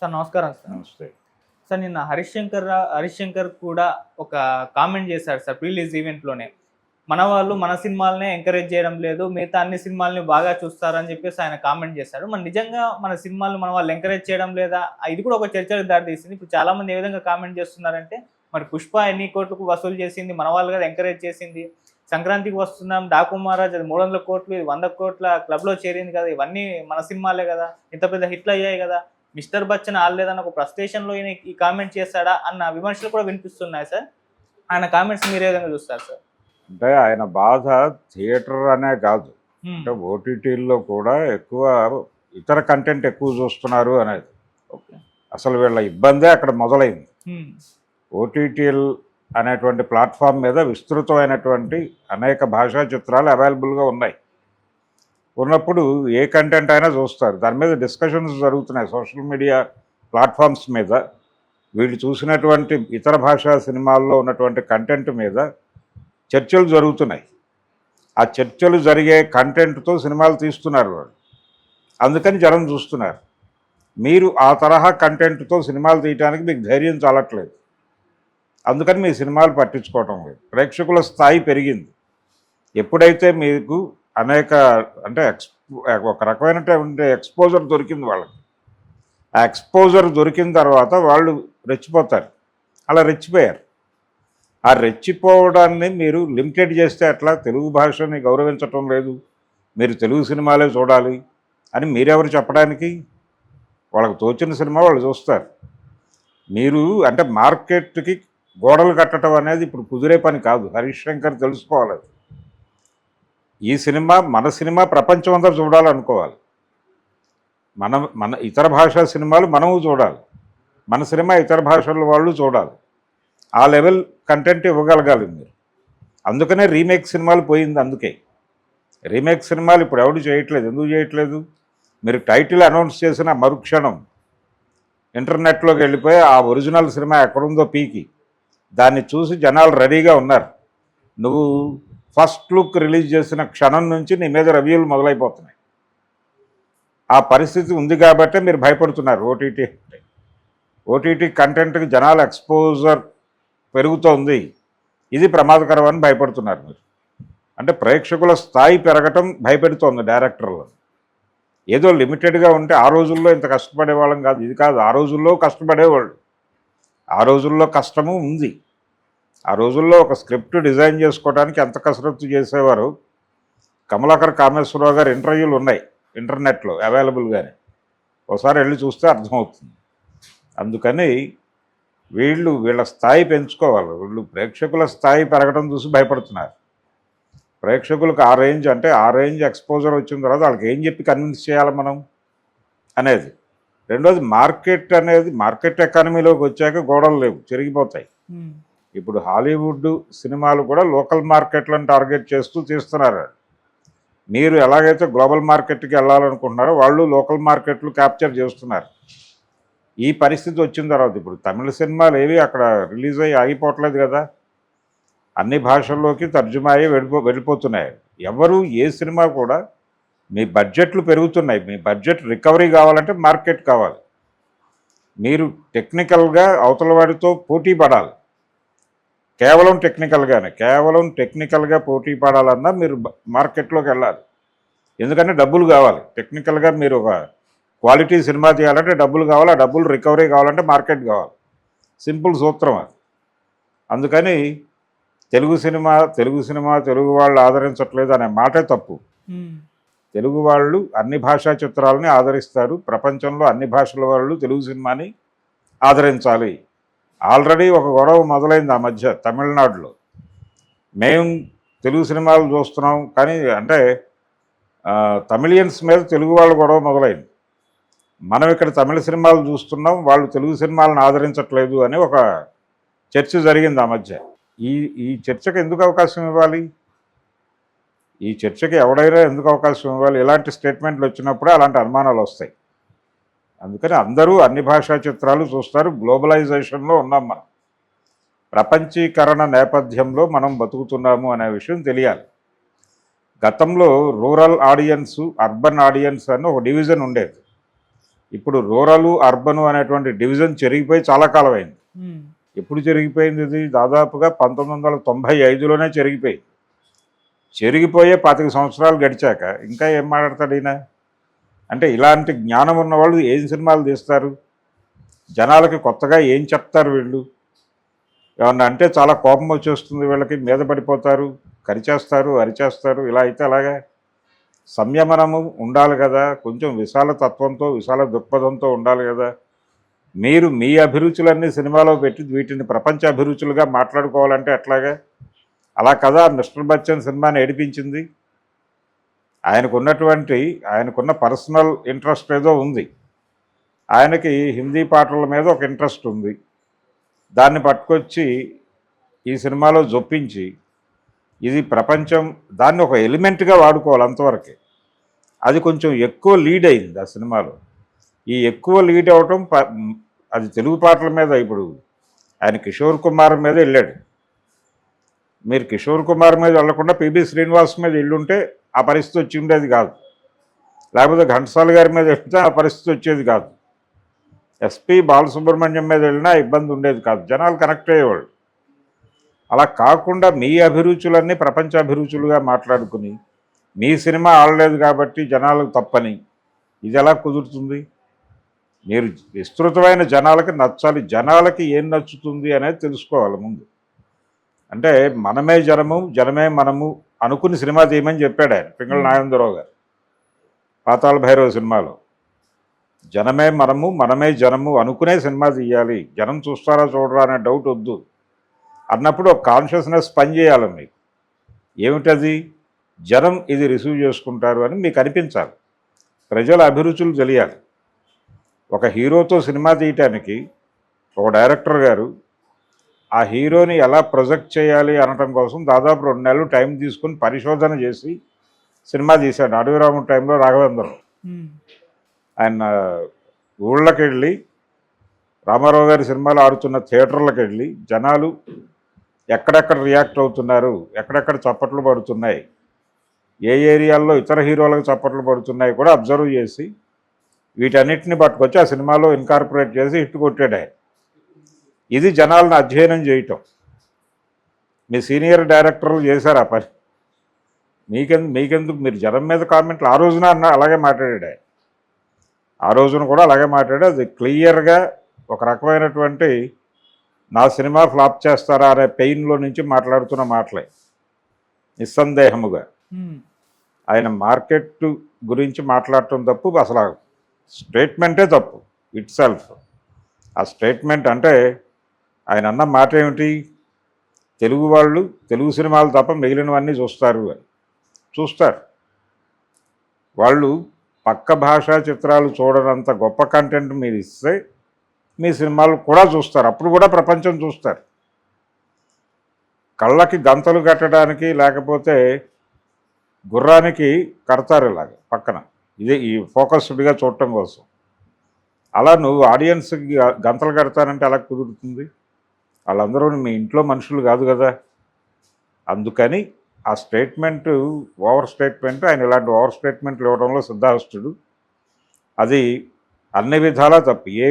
Sir నమస్కారం sir. నమస్తే. Sir నిన్న హరీష్ శంకర్ రా- హరీష్ శంకర్ కూడా ఒక కామెంట్ చేశారు సార్ ప్రీలీజ్ ఈవెంట్లోనే. మన వాళ్ళు మన సినిమాలనే ఎంకరేజ్ చేయడం లేదు మిగతా అన్ని సినిమాలని బాగా చూస్తారని చెప్పేసి ఆయన కామెంట్ చేశారు. మన నిజంగా మన సినిమాలు మన వాళ్ళు ఎంకరేజ్ చేయడం లేదా? ఇది కూడా ఒక చర్చకు దారితీసింది. ఇప్పుడు చాలా మంది ఏ విధంగా కామెంట్ చేస్తున్నారంటే మరి పుష్ప ఎన్ని కోట్లకు వసూలు చేసింది మన వాళ్ళు కదా ఎంకరేజ్ చేసింది. సంక్రాంతికి వస్తున్నాం డాకు మహారాజ్ అది మూడు వందల కోట్లు ఇది వంద కోట్ల క్లబ్లో చేరింది కదా ఇవన్నీ మన సినిమాలే కదా ఇంత పెద్ద హిట్లు అయ్యాయి కదా. మిస్టర్ బచ్చన్ ఆడలేదని ఒక ఫ్రస్ట్రేషన్లో ఈయన ఈ కామెంట్ చేశాడా అన్న విమర్శలు కూడా వినిపిస్తున్నాయి సార్. ఆయన కామెంట్స్ మీరు ఏ విధంగా చూస్తారు సార్? అంటే ఆయన బాధ థియేటర్ అనే కాదు. అంటే ఓటీటీల్లో కూడా ఎక్కువ ఇతర కంటెంట్ ఎక్కువ చూస్తున్నారు అనేది. అసలు వీళ్ళ ఇబ్బందే అక్కడ మొదలైంది. హ్మ్. ఓటీటీల్ అనేటువంటి ప్లాట్ఫామ్ మీద విస్తృతమైనటువంటి అనేక భాషా చిత్రాలు అవైలబుల్గా ఉన్నాయి. ఉన్నప్పుడు ఏ కంటెంట్ అయినా చూస్తారు. దాని మీద డిస్కషన్స్ జరుగుతున్నాయి. సోషల్ మీడియా ప్లాట్ఫామ్స్ మీద. వీళ్ళు చూసినటువంటి ఇతర భాషా సినిమాల్లో ఉన్నటువంటి కంటెంట్ మీద చర్చలు జరుగుతున్నాయి. ఆ చర్చలు జరిగే కంటెంట్తో సినిమాలు తీస్తున్నారు వాళ్ళు. అందుకని జనం చూస్తున్నారు. మీరు ఆ తరహా కంటెంట్తో సినిమాలు తీయడానికి మీకు ధైర్యం చాలట్లేదు. అందుకని మీ సినిమాలు పట్టించుకోవటం లేదు. ప్రేక్షకుల స్థాయి పెరిగింది. ఎప్పుడైతే మీకు అనేక అంటే ఎక్స్ ఒక రకమైనటువంటి ఎక్స్పోజర్ దొరికింది వాళ్ళకి. ఆ ఎక్స్పోజర్ దొరికిన తర్వాత వాళ్ళు రెచ్చిపోతారు. అలా రెచ్చిపోయారు. ఆ రెచ్చిపోవడాన్ని మీరు లిమిటెడ్ చేస్తే అట్లా తెలుగు భాషని గౌరవించటం లేదు. మీరు తెలుగు సినిమాలే చూడాలి అని మీరెవరు చెప్పడానికి? వాళ్ళకు తోచిన సినిమా వాళ్ళు చూస్తారు. మీరు అంటే మార్కెట్కి గోడలు కట్టడం అనేది ఇప్పుడు కుదిరే పని కాదు. హరీష్ శంకర్ తెలుసుకోవాలి. ఈ సినిమా మన సినిమా ప్రపంచం అంతా చూడాలనుకోవాలి. మన మన ఇతర భాషా సినిమాలు మనము చూడాలి. మన సినిమా ఇతర భాషల వాళ్ళు చూడాలి. ఆ లెవెల్ కంటెంట్ ఇవ్వగలగాలి మీరు. అందుకనే రీమేక్ సినిమాలు పోయింది అందుకే. రీమేక్ సినిమాలు ఇప్పుడు ఎవడు చేయట్లేదు ఎందుకు చేయట్లేదు? మీరు టైటిల్ అనౌన్స్ చేసిన మరుక్షణం ఇంటర్నెట్లోకి వెళ్ళిపోయి ఆ ఒరిజినల్ సినిమా ఎక్కడుందో పీకి. దాన్ని చూసి జనాలు రెడీగా ఉన్నారు. నువ్వు ఫస్ట్ లుక్ రిలీజ్ చేసిన క్షణం నుంచి నీ మీద రివ్యూలు మొదలైపోతున్నాయి. ఆ పరిస్థితి ఉంది కాబట్టే మీరు భయపడుతున్నారు ఓటీటీ. అంటే ఓటీటీ కంటెంట్కి జనాల ఎక్స్పోజర్ పెరుగుతోంది. ఇది ప్రమాదకరం అని భయపడుతున్నారు మీరు. అంటే ప్రేక్షకుల స్థాయి పెరగటం భయపెడుతోంది డైరెక్టర్లు. ఏదో లిమిటెడ్గా ఉంటే ఆ రోజుల్లో ఇంత కష్టపడేవాళ్ళం కాదు. ఇది కాదు ఆ రోజుల్లో కష్టపడేవాళ్ళు. ఆ రోజుల్లో కష్టము ఉంది. ఆ రోజుల్లో ఒక స్క్రిప్ట్ డిజైన్ చేసుకోవడానికి ఎంత కసరత్తు చేసేవారు? కమలాకర్ కామేశ్వరరావు గారు ఇంటర్వ్యూలు ఉన్నాయి ఇంటర్నెట్లో అవైలబుల్గానే. ఒకసారి వెళ్ళి చూస్తే అర్థమవుతుంది. అందుకని వీళ్ళు వీళ్ళ స్థాయి పెంచుకోవాలి. వీళ్ళు ప్రేక్షకుల స్థాయి పెరగడం చూసి భయపడుతున్నారు. ప్రేక్షకులకు ఆ రేంజ్ అంటే ఆ రేంజ్ ఎక్స్పోజర్ వచ్చిన తర్వాత వాళ్ళకి ఏం చెప్పి కన్విన్స్ చేయాలి మనం అనేది. రెండోది మార్కెట్ అనేది మార్కెట్ ఎకానమీలోకి వచ్చాక గోడలు లేవు చెరిగిపోతాయి. ఇప్పుడు హాలీవుడ్ సినిమాలు కూడా లోకల్ మార్కెట్లను టార్గెట్ చేస్తూ తీస్తున్నారు. మీరు ఎలాగైతే గ్లోబల్ మార్కెట్కి వెళ్ళాలనుకుంటున్నారో వాళ్ళు లోకల్ మార్కెట్లు క్యాప్చర్ చేస్తున్నారు. ఈ పరిస్థితి వచ్చిన తర్వాత ఇప్పుడు తమిళ సినిమాలు ఏవి అక్కడ రిలీజ్ అయ్యి ఆగిపోవట్లేదు కదా. అన్ని భాషల్లోకి తర్జుమా అయ్యి వెళ్ళిపో వెళ్ళిపోతున్నాయి. ఎవరు ఏ సినిమా కూడా మీ బడ్జెట్లు పెరుగుతున్నాయి. మీ బడ్జెట్ రికవరీ కావాలంటే మార్కెట్ కావాలి. మీరు టెక్నికల్గా అవతల వాడితో పోటీ పడాలి. కేవలం టెక్నికల్గానే కేవలం టెక్నికల్గా పోటీ పడాలన్నా మీరు మార్కెట్లోకి వెళ్ళాలి. ఎందుకంటే డబ్బులు కావాలి. టెక్నికల్గా మీరు ఒక క్వాలిటీ సినిమా తీయాలంటే డబ్బులు కావాలి ఆ డబ్బులు రికవరీ కావాలంటే మార్కెట్ కావాలి. సింపుల్ సూత్రం అది. అందుకని తెలుగు సినిమా తెలుగు సినిమా తెలుగు వాళ్ళు ఆదరించట్లేదు అనే మాటే తప్పు. తెలుగు వాళ్ళు అన్ని భాషా చిత్రాలని ఆదరిస్తారు. ప్రపంచంలో అన్ని భాషల వాళ్ళు తెలుగు సినిమాని ఆదరించాలి. ఆల్రెడీ ఒక గొడవ మొదలైంది ఆ మధ్య తమిళనాడులో. మేము తెలుగు సినిమాలు చూస్తున్నాం కానీ అంటే తమిళియన్స్ మీద తెలుగు వాళ్ళ గొడవ మొదలైంది. మనం ఇక్కడ తమిళ సినిమాలు చూస్తున్నాం వాళ్ళు తెలుగు సినిమాలను ఆదరించట్లేదు అని ఒక చర్చ జరిగింది ఆ మధ్య. ఈ ఈ చర్చకు ఎందుకు అవకాశం ఇవ్వాలి? ఈ చర్చకి ఎవడైనా ఎందుకు అవకాశం ఇవ్వాలి? ఇలాంటి స్టేట్మెంట్లు వచ్చినప్పుడే అలాంటి అనుమానాలు వస్తాయి. అందుకని అందరూ అన్ని భాషా చిత్రాలు చూస్తారు. గ్లోబలైజేషన్లో ఉన్నాం మనం. ప్రపంచీకరణ నేపథ్యంలో మనం బతుకుతున్నాము అనే విషయం తెలియాలి. గతంలో రూరల్ ఆడియన్స్ అర్బన్ ఆడియన్స్ అని ఒక డివిజన్ ఉండేది. ఇప్పుడు రూరల్ అర్బన్ అనేటువంటి డివిజన్ చెరిగిపోయి చాలా కాలం అయింది ఉమ్, ఎప్పుడు చెరిగిపోయింది ఇది? దాదాపుగా పంతొమ్మిది వందల తొంభై ఐదులోనే చెరిగిపోయింది. చెరిగిపోయే పాతిక సంవత్సరాలు గడిచాక ఇంకా ఏం మాట్లాడతాడు ఈయన? అంటే ఇలాంటి జ్ఞానం ఉన్న వాళ్ళు ఏం సినిమాలు తీస్తారు? జనాలకి కొత్తగా ఏం చెప్తారు వీళ్ళు? ఏమన్నా అంటే చాలా కోపం వచ్చేస్తుంది వీళ్ళకి మీద పడిపోతారు కరిచేస్తారు అరిచేస్తారు ఇలా అయితే అలాగా సంయమనము ఉండాలి కదా కొంచెం విశాల తత్వంతో విశాల దృక్పథంతో ఉండాలి కదా. మీరు మీ అభిరుచులన్నీ సినిమాలో పెట్టి వీటిని ప్రపంచ అభిరుచులుగా మాట్లాడుకోవాలంటే ఎట్లాగా? అలా కదా మిస్టర్ బచ్చన్ సినిమాని ఏడిపించింది? ఆయనకు ఉన్నటువంటి ఆయనకున్న పర్సనల్ ఇంట్రెస్ట్ ఏదో ఉంది. ఆయనకి హిందీ పాటల మీద ఒక ఇంట్రెస్ట్ ఉంది. దాన్ని పట్టుకొచ్చి ఈ సినిమాలో జొప్పించి ఇది ప్రపంచం దాన్ని ఒక ఎలిమెంట్గా వాడుకోవాలి అంతవరకే. అది కొంచెం ఎక్కువ లీడ్ అయింది ఆ సినిమాలో. ఈ ఎక్కువ లీడ్ అవటం ప- అది తెలుగు పాటల మీద ఇప్పుడు ఆయన కిషోర్ కుమార్ మీద వెళ్ళాడు. మీరు కిషోర్ కుమార్ మీద వెళ్ళకుండా పిబి శ్రీనివాస్ మీద వెళ్ళుంటే ఆ పరిస్థితి వచ్చి ఉండేది కాదు. లేకపోతే ఘంటసాల గారి మీద వెళ్తే ఆ పరిస్థితి వచ్చేది కాదు. ఎస్పి బాలసుబ్రహ్మణ్యం మీద వెళ్ళినా ఇబ్బంది ఉండేది కాదు. జనాలు కనెక్ట్ అయ్యేవాళ్ళు. అలా కాకుండా మీ అభిరుచులన్నీ ప్రపంచ అభిరుచులుగా మాట్లాడుకుని మీ సినిమా ఆడలేదు కాబట్టి జనాలకు తప్పని ఇది ఎలా కుదురుతుంది? మీరు విస్తృతమైన జనాలకి నచ్చాలి. జనాలకి ఏం నచ్చుతుంది అనేది తెలుసుకోవాలి ముందు. అంటే మనమే జనము జనమే మనము అనుకుని సినిమా తీయమని చెప్పాడు ఆయన పింగళ నాగేంద్రరావు గారు. పాతాళ భైరవ సినిమాలో. జనమే మనము మనమే జనము అనుకునే సినిమా తీయాలి. జనం చూస్తారా చూడరా అనే డౌట్ వద్దు. అన్నప్పుడు ఒక కాన్షియస్నెస్ పనిచేయాలి మీకు. ఏమిటది? జనం ఇది రిసీవ్ చేసుకుంటారు అని మీకు అనిపించాలి. ప్రజల అభిరుచులు తెలియాలి. ఒక హీరోతో సినిమా తీయటానికి ఒక డైరెక్టర్ గారు ఆ హీరోని ఎలా ప్రొజెక్ట్ చేయాలి అనటం కోసం దాదాపు రెండు నెలలు టైం తీసుకుని పరిశోధన చేసి సినిమా తీశాడు అడవిరాముడు టైంలో రాఘవేంద్రం. ఉమ్, ఆయన ఊళ్ళకి వెళ్ళి రామారావు గారి సినిమాలు ఆడుతున్న థియేటర్లకు వెళ్ళి జనాలు ఎక్కడెక్కడ రియాక్ట్ అవుతున్నారు ఎక్కడెక్కడ చప్పట్లు పడుతున్నాయి ఏ ఏరియాల్లో ఇతర హీరోలకు చప్పట్లు పడుతున్నాయి కూడా అబ్జర్వ్ చేసి వీటన్నిటిని పట్టుకొచ్చి ఆ సినిమాలో ఇన్కార్పొరేట్ చేసి హిట్ కొట్టాడు ఆయన. ఇది జనాలను అధ్యయనం చేయటం. మీ సీనియర్ డైరెక్టర్లు చేశారు? ఆ పని మీకెందుకు? మీకెందుకు మీరు జనం మీద కామెంట్లు ఆ రోజున అన్న అలాగే మాట్లాడాడు ఆ రోజున కూడా అలాగే మాట్లాడి అది క్లియర్గా ఒక రకమైనటువంటి నా సినిమా ఫ్లాప్ చేస్తారా అనే పెయిన్లో నుంచి మాట్లాడుతున్న మాటలే. నిస్సందేహముగా. ఆయన మార్కెట్ గురించి మాట్లాడటం తప్పు అసలు స్టేట్మెంటే తప్పు. It self. ఆ స్టేట్మెంట్ అంటే ఆయన అన్న మాట ఏమిటి? తెలుగు వాళ్ళు తెలుగు సినిమాలు తప్ప మిగిలినవన్నీ చూస్తారు అని. చూస్తారు. వాళ్ళు పక్క భాషా చిత్రాలు చూడనంత గొప్ప కంటెంట్ మీరు ఇస్తే మీ సినిమాలు కూడా చూస్తారు. అప్పుడు కూడా ప్రపంచం చూస్తారు. కళ్ళకి గంతలు కట్టడానికి లేకపోతే గుర్రానికి కడతారు ఇలాగ పక్కన. ఇదే ఈ ఫోకస్డ్గా చూడటం కోసం. అలా నువ్వు ఆడియన్స్కి గంతలు కడతానంటే అలా కుదురుతుంది? వాళ్ళందరూ మీ ఇంట్లో మనుషులు కాదు కదా. అందుకని ఆ స్టేట్మెంట్ ఓవర్ స్టేట్మెంట్ ఆయన ఇలాంటి ఓవర్ స్టేట్మెంట్లు ఇవ్వడంలో సిద్ధాస్తుడు అది అన్ని విధాలా తప్పు. ఏ